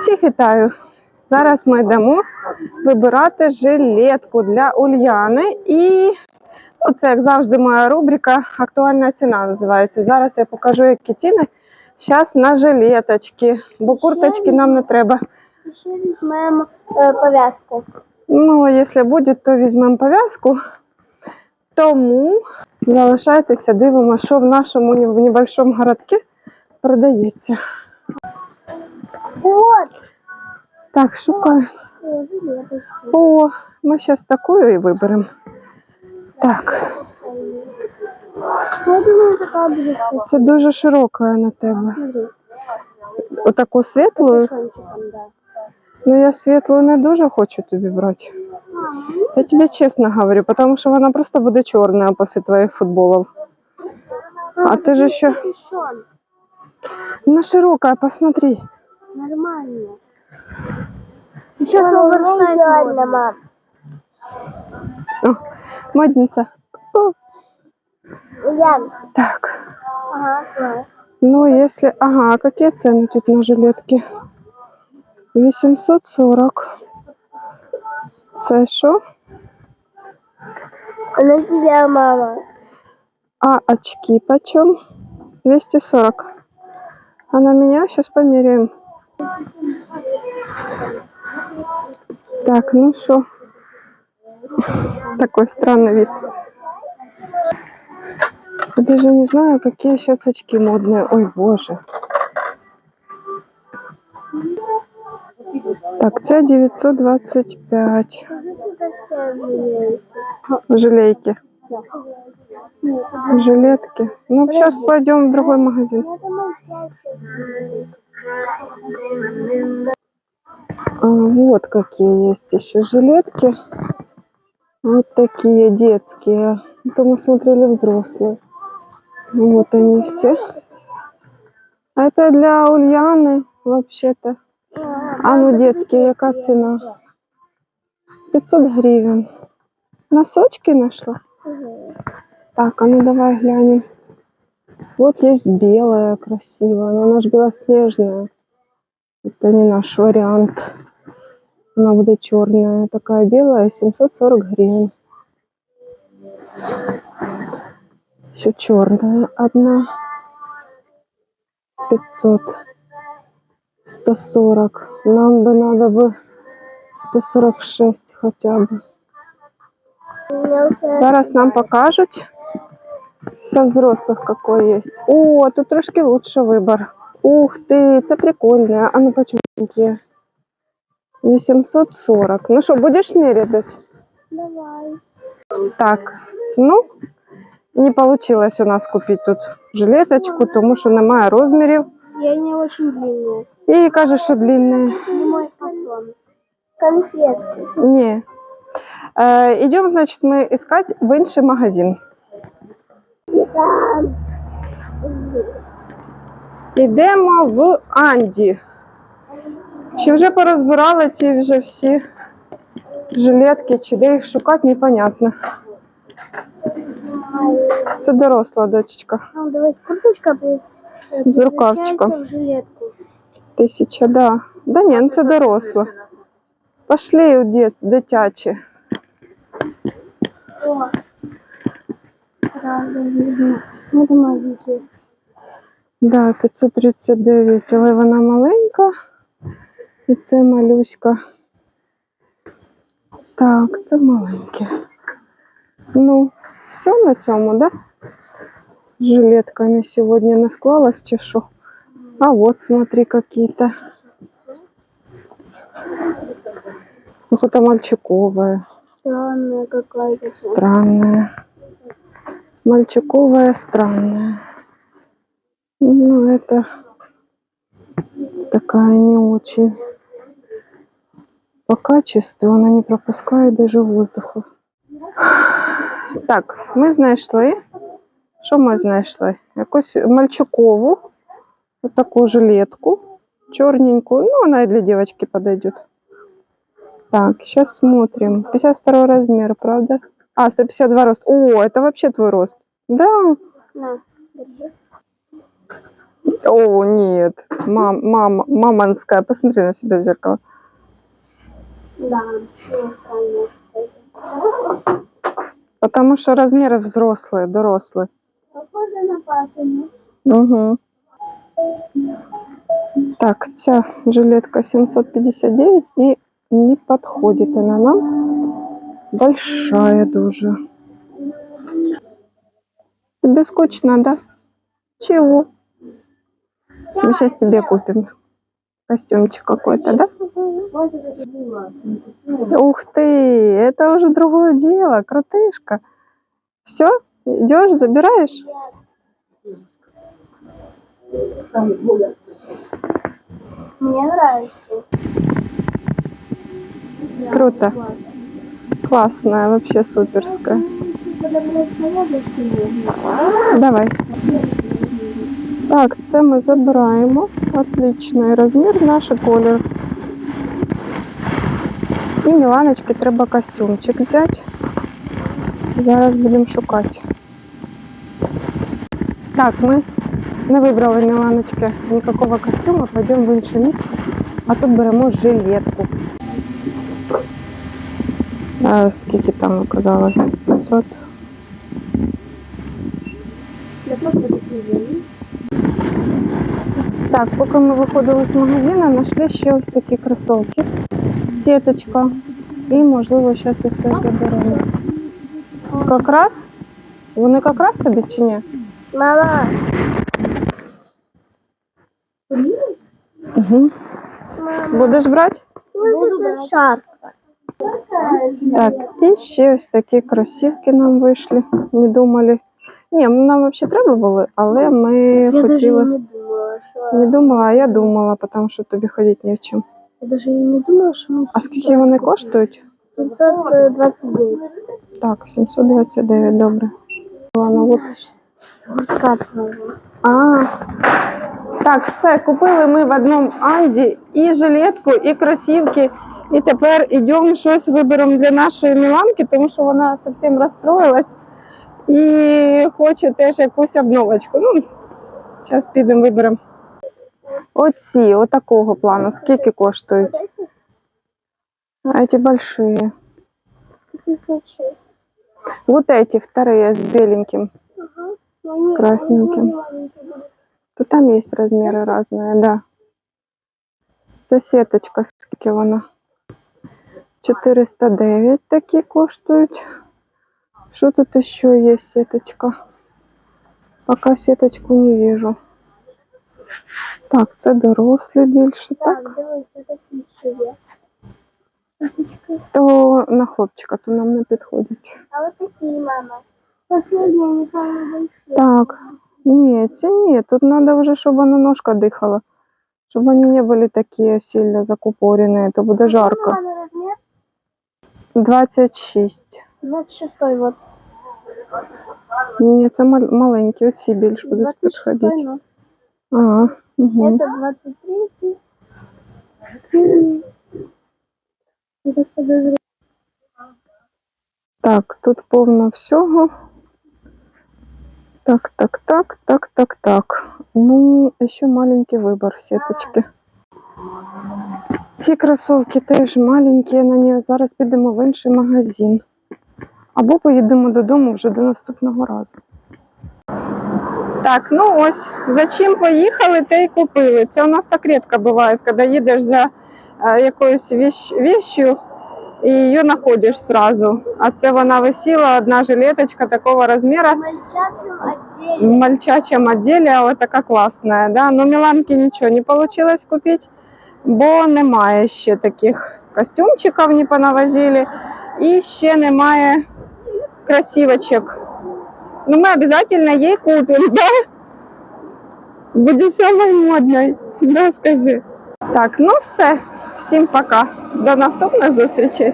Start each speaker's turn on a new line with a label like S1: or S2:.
S1: Всіх вітаю! Зараз ми йдемо вибирати жилетку для Ульяни. І оце, як завжди, моя рубрика Актуальна ціна називається. Зараз я покажу, які ціни зараз на жилеточки, бо курточки нам не треба.
S2: Ще візьмемо е, пов'язку.
S1: Ну, якщо буде, то візьмемо пов'язку. Тому залишайтеся, дивимося, що в нашому в небольшому городку продається.
S2: От.
S1: Так, шукаю.
S2: Е, жилеточки.
S1: О, ми зараз таку і виберемо. Так,
S2: Я думаю, така буде
S1: це дуже широка на тебе.
S2: Смотри,
S1: Отаку світлу.
S2: капюшончиком, да.
S1: Ну я світлу не дуже хочу тобі брати. Я тобі чесно говорю, тому що вона просто буде чорна після твоїх футболів. А ти же ще
S2: Капюшон.
S1: Вона широкая, посмотри.
S2: Нормально. Сейчас оверсайз модно, мам.
S1: О, модниця. О,
S2: Ян.
S1: так.
S2: Ага.
S1: Ну, если... Ага, а какие цены тут на жилетки? 840. Це що?
S2: На тебя, мама.
S1: А очки почем? 240. А на меня сейчас померяем. Так, ну что? Такой странный вид. Я даже не знаю, какие сейчас очки модные. Ой, боже. Так, це 925
S2: Скажи, что это все жилетки.
S1: жилейки.
S2: Нет,
S1: Жилетки. Ну, сейчас пойдем в другой магазин. А, вот какие есть еще жилетки. Вот такие детские. Это мы смотрели взрослые. Вот они все. А это для Ульяны вообще-то. А ну детские, яка ціна? 500 гривен. Носочки нашла? Так, а ну давай глянем. Вот есть белая красивая, но она же белоснежная. Это не наш вариант. Она будет черная. Такая белая, 740 гривен. Еще черная одна. 500. 140. Нам бы надо бы 146 хотя бы. Зараз нам покажуть со взрослых какой есть. О, тут трошки лучше вибор. Ух ти, це прикольне. А ну почему такі? 840. Ну що, будеш міряти?
S2: Давай.
S1: Так, ну, не получилось у нас купити тут жилеточку, тому що немає розмірів.
S2: Я не очень длинная.
S1: І каже, що длинне.
S2: Не мой фасон. Конфетки.
S1: Ні. Е, Ідемо, значить, ми іскати в інший магазин. Йдемо в Анді. Чи вже порозбирали ті вже всі жилетки, чи де їх шукати, непонятно. Це доросла дочечка.
S2: Ну, давай курточка
S1: З рукавчиком. Тисяча, да. Да ні, ну це доросла. Пошли у дит, дитячі.
S2: О, сразу видно. Ну, маленькие.
S1: Да, 539, але вона маленька. І це малюська. Так, це маленьке. Ну, все на цьому, да? З Жилетками сьогодні не склалась чи що? А вот смотри, какие-то. Ну, это мальчиковая,
S2: Странная какая-то.
S1: странная. Мальчиковая, странная. Ну, это такая не очень. По качеству она не пропускает даже воздуха. Так, ми знайшли. Що ми знайшли? Якусь мальчукову, таку жилетку, чорненькую. Ну, она и для девочки подойдет. Так, сейчас смотрим. 52 размер, правда? А, 152 рост. О, это вообще твой рост. Да,
S2: На.
S1: О, нет. Мам, мама, мамонская. Посмотри на себя в зеркало.
S2: Да.
S1: Потому что размеры взрослые, дорослые.
S2: Похоже на папину.
S1: Угу. Так, ця жилетка 759 і не підходить вона нам. Большая дуже. Тебе скучно, да? Чего? Мы сейчас тебе купим костюмчик какой-то, да? Ух ты, это уже другое дело, крутышка. Все, идешь, забираешь?
S2: Мне нравится.
S1: Круто. Классная, вообще суперская. Давай. Так, це ми забираємо. Отличний розмір, наш колір. І Міланочки треба костюмчик взяти. Зараз будемо шукати. Так, ми не вибрали Міланочки ніякого костюму, пойдемо в інше місце, а тут беремо жилетку. А, скільки там казали? 500.
S2: Для подсвечения.
S1: Так, поки ми виходили з магазину, знайшли ще ось такі кросовки. Сіточка. І, можливо, зараз їх теж заберемо. Якраз? Вони якраз тобі чи ні?
S2: Мама,
S1: Угу.
S2: мама.
S1: Будеш брати?
S2: Буду.
S1: Так, і ще ось такі кросівки нам вийшли. Не думали. Ні, нам взагалі треба були, але ми
S2: Я даже
S1: хотіли.
S2: не думала.
S1: Не думала, а я думала, тому що тобі ходити ні в чим.
S2: Я даже не думала, что мы...
S1: А скільки вони коштують?
S2: 729.
S1: Так, 729, добре. Ладно, от. А, так, все, купили ми в одному Анді і жилетку, і кросівки. І тепер йдемо щось виберемо для нашої Міланки, тому що вона зовсім розстроїлась і хоче теж якусь обновочку. Ну, зараз підемо виберемо. Оці, отакого плану. Скільки коштують?
S2: Вот эти?
S1: А ці большие.
S2: 506.
S1: Вот эти вторые с беленьким.
S2: Ага. Но они-
S1: красненьким.
S2: они маленькие будут.
S1: То там є розміри різні, да. Це сіточка, скільки вона? 409 такі коштують. Що тут ще є сіточка? Поки сіточку не вижу. Так, це дорослі більше, так? То на хлопчика, то нам не підходить.
S2: А вот такие, мама. Последние, они самые большие.
S1: Так, ні, ці ні, тут треба вже, щоб вона ножка дихала. Щоб вони не були такі сильно закупорені, то буде жарко.
S2: Мама, размер
S1: 26.
S2: 26 вот.
S1: Ні, це мал- маленькі, оці більш будуть
S2: 26
S1: підходити. Ага, угу.
S2: Это 23 Синий. Я так подозреваю.
S1: Так, тут повно всього. Так, так, так, так, так, так. Ну, ще маленький вибір сіточки. Ці кросовки теж маленькі на ній. Зараз підемо в інший магазин. Або поїдемо додому вже до наступного разу. Так, ну ось, за чим поїхали, те й купили. Це у нас так рідко буває, коли їдеш за е, якоюсь віщ, віщю і її знаходиш сразу. А це вона висіла, одна жилеточка такого розміру.
S2: В мальчачьем
S1: В
S2: отделе.
S1: мальчачьем отделе, вот така класна, да? Ну, Міланки нічого не вийшло купити, бо немає ще таких костюмчиків, не понавозили, і ще немає красивочок. Ну, ми обязательно їй купимо, да? Буде самою модною, да, скажи. Так, ну все, всім пока. До наступних зустрічей.